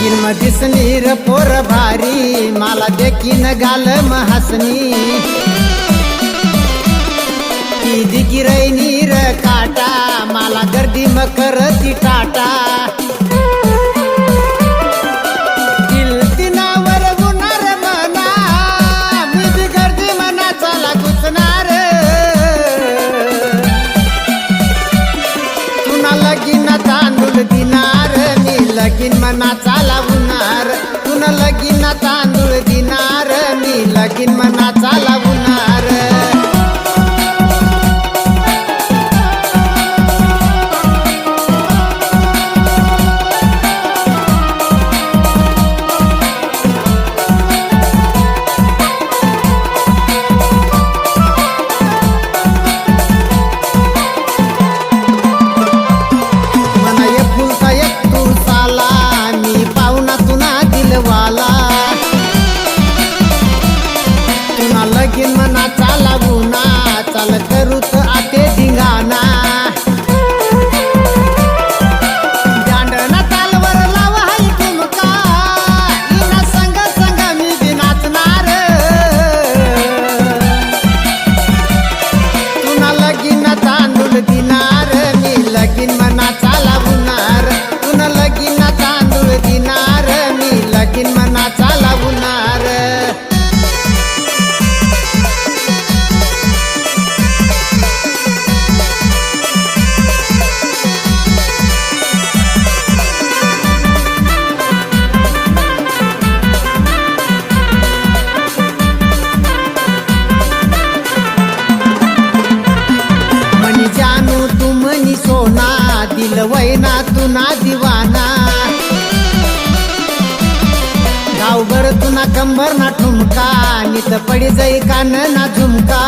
लगीन दिसली र पोर भारी. मला देखीन गाल हसनी. ती दिगिरई र काटा. मला गर्दी मकर ती टाटा. मी लगीन मना चालवणार ለጠሩት सोना दिल वैना तुना दिवाना. गावभर तुना कंबर ना ठुमका नित पडी जाई कान ना झुमका.